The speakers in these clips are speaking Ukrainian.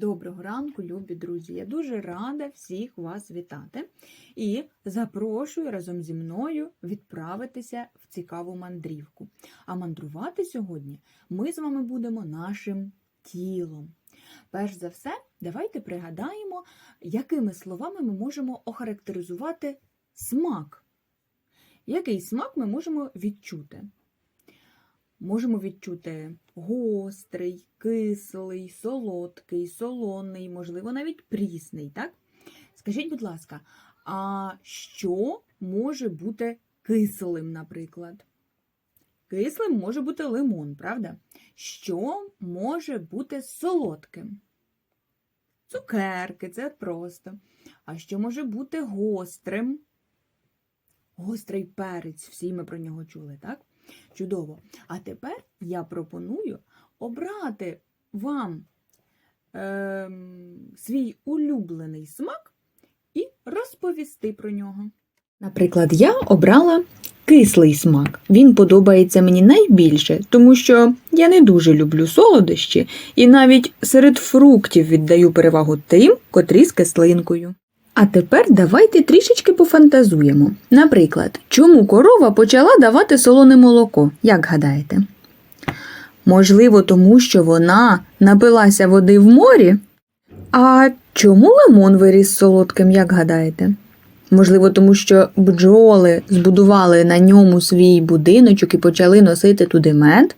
Доброго ранку, любі друзі! Я дуже рада всіх вас вітати і запрошую разом зі мною відправитися в цікаву мандрівку. А мандрувати сьогодні ми з вами будемо нашим тілом. Перш за все, давайте пригадаємо, якими словами ми можемо охарактеризувати смак. Який смак ми можемо відчути? Можемо відчути гострий, кислий, солодкий, солоний, можливо, навіть прісний, так? Скажіть, будь ласка, а що може бути кислим, наприклад? Кислим може бути лимон, правда? Що може бути солодким? Цукерки, це просто. А що може бути гострим? Гострий перець, всі ми про нього чули, так? Чудово. А тепер я пропоную обрати вам е, свій улюблений смак і розповісти про нього. Наприклад, я обрала кислий смак. Він подобається мені найбільше, тому що я не дуже люблю солодощі і навіть серед фруктів віддаю перевагу тим, котрі з кислинкою. А тепер давайте трішечки пофантазуємо. Наприклад, чому корова почала давати солоне молоко, як гадаєте? Можливо, тому що вона напилася води в морі? А чому лимон виріс солодким, як гадаєте? Можливо, тому що бджоли збудували на ньому свій будиночок і почали носити туди мед?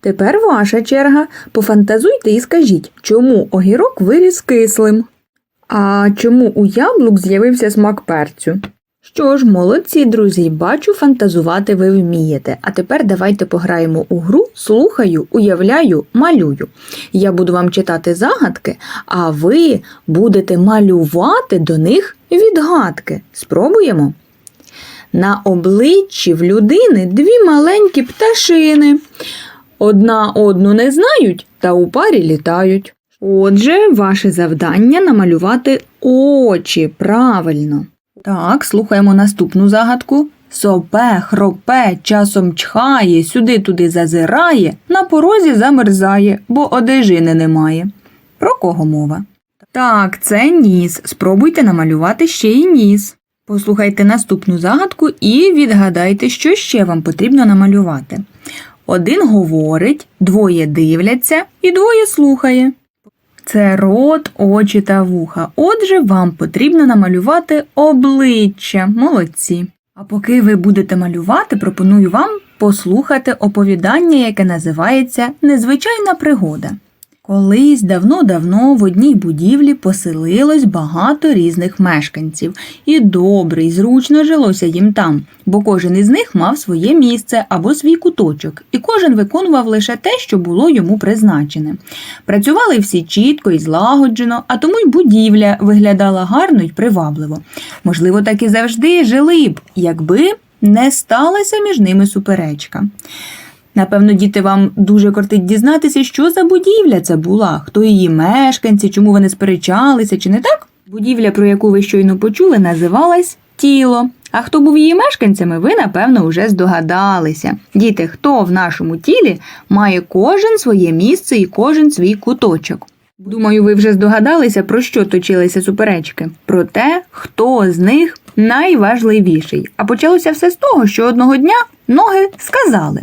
Тепер ваша черга. Пофантазуйте і скажіть, чому огірок виріс кислим? А чому у яблук з'явився смак перцю? Що ж, молодці, друзі, бачу, фантазувати ви вмієте. А тепер давайте пограємо у гру Слухаю, уявляю, малюю. Я буду вам читати загадки, а ви будете малювати до них відгадки. Спробуємо? На обличчі в людини дві маленькі пташини. Одна одну не знають, та у парі літають. Отже, ваше завдання намалювати очі правильно. Так, слухаємо наступну загадку. Сопе, хропе, часом чхає, сюди-туди зазирає, на порозі замерзає, бо одежини немає. Про кого мова? Так, це ніс. Спробуйте намалювати ще й ніс. Послухайте наступну загадку і відгадайте, що ще вам потрібно намалювати. Один говорить, двоє дивляться і двоє слухає. Це рот, очі та вуха. Отже, вам потрібно намалювати обличчя. Молодці. А поки ви будете малювати, пропоную вам послухати оповідання, яке називається Незвичайна пригода. Колись давно-давно в одній будівлі поселилось багато різних мешканців, і добре, і зручно жилося їм там, бо кожен із них мав своє місце або свій куточок, і кожен виконував лише те, що було йому призначене. Працювали всі чітко і злагоджено, а тому й будівля виглядала гарно й привабливо. Можливо, так і завжди жили б, якби не сталася між ними суперечка. Напевно, діти вам дуже кортить дізнатися, що за будівля це була, хто її мешканці, чому вони сперечалися, чи не так? Будівля, про яку ви щойно почули, називалась тіло. А хто був її мешканцями, ви, напевно, вже здогадалися. Діти, хто в нашому тілі має кожен своє місце і кожен свій куточок. Думаю, ви вже здогадалися, про що точилися суперечки? Про те, хто з них найважливіший. А почалося все з того, що одного дня ноги сказали.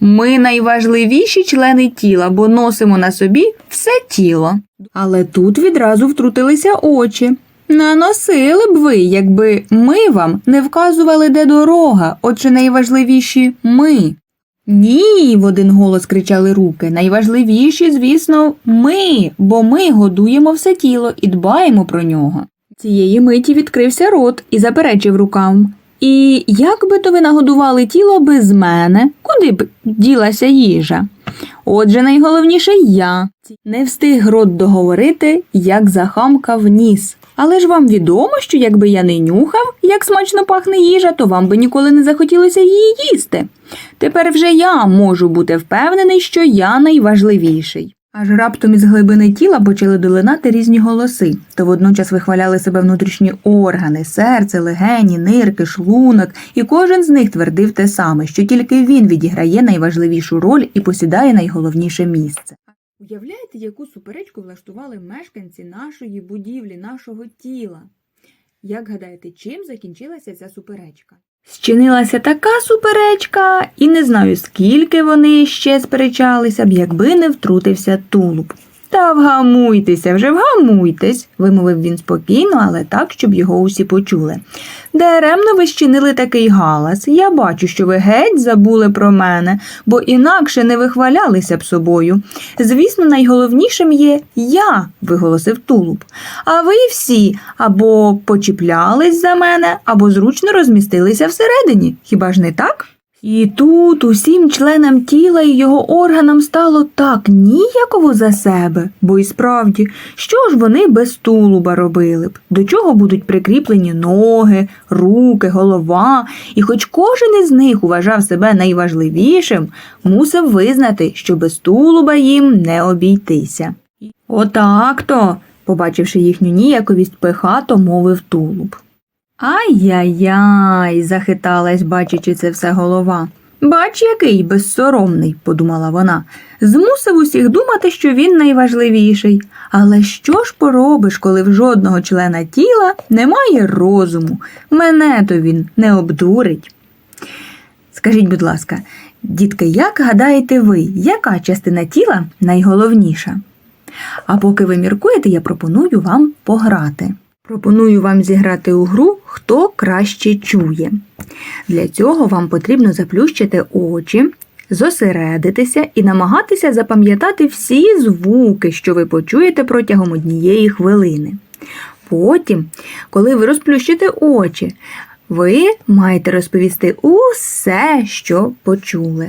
Ми найважливіші члени тіла, бо носимо на собі все тіло. Але тут відразу втрутилися очі. Наносили б ви, якби ми вам не вказували, де дорога, отже найважливіші ми. Ні, в один голос кричали руки. Найважливіші, звісно, ми, бо ми годуємо все тіло і дбаємо про нього. Цієї миті відкрився рот і заперечив рукам. І як би то ви нагодували тіло без мене, куди б ділася їжа? Отже, найголовніше я. Не встиг рот договорити, як захамкав ніс. Але ж вам відомо, що якби я не нюхав, як смачно пахне їжа, то вам би ніколи не захотілося її їсти. Тепер вже я можу бути впевнений, що я найважливіший. Аж раптом із глибини тіла почали долинати різні голоси, то водночас вихваляли себе внутрішні органи, серце, легені, нирки, шлунок, і кожен з них твердив те саме, що тільки він відіграє найважливішу роль і посідає найголовніше місце. Уявляєте, яку суперечку влаштували мешканці нашої будівлі, нашого тіла? Як гадаєте, чим закінчилася ця суперечка? Зчинилася така суперечка, і не знаю, скільки вони ще сперечалися б, якби не втрутився тулуб. Та вгамуйтеся, вже вгамуйтесь, вимовив він спокійно, але так, щоб його усі почули. Даремно ви щинили такий галас. Я бачу, що ви геть забули про мене, бо інакше не вихвалялися б собою. Звісно, найголовнішим є я, виголосив тулуб. А ви всі або почіплялись за мене, або зручно розмістилися всередині. Хіба ж не так? І тут усім членам тіла і його органам стало так ніяково за себе, бо і справді, що ж вони без тулуба робили б? До чого будуть прикріплені ноги, руки, голова, і хоч кожен із них уважав себе найважливішим, мусив визнати, що без тулуба їм не обійтися. Отак то, побачивши їхню ніяковість, пихато мовив тулуб. Ай-яй-яй, захиталась, бачачи це все голова. Бач, який безсоромний, подумала вона. Змусив усіх думати, що він найважливіший. Але що ж поробиш, коли в жодного члена тіла немає розуму? Мене то він не обдурить. Скажіть, будь ласка, дітки, як гадаєте ви, яка частина тіла найголовніша? А поки ви міркуєте, я пропоную вам пограти. Пропоную вам зіграти у гру Хто краще чує. Для цього вам потрібно заплющити очі, зосередитися і намагатися запам'ятати всі звуки, що ви почуєте протягом однієї хвилини. Потім, коли ви розплющите очі, ви маєте розповісти усе, що почули.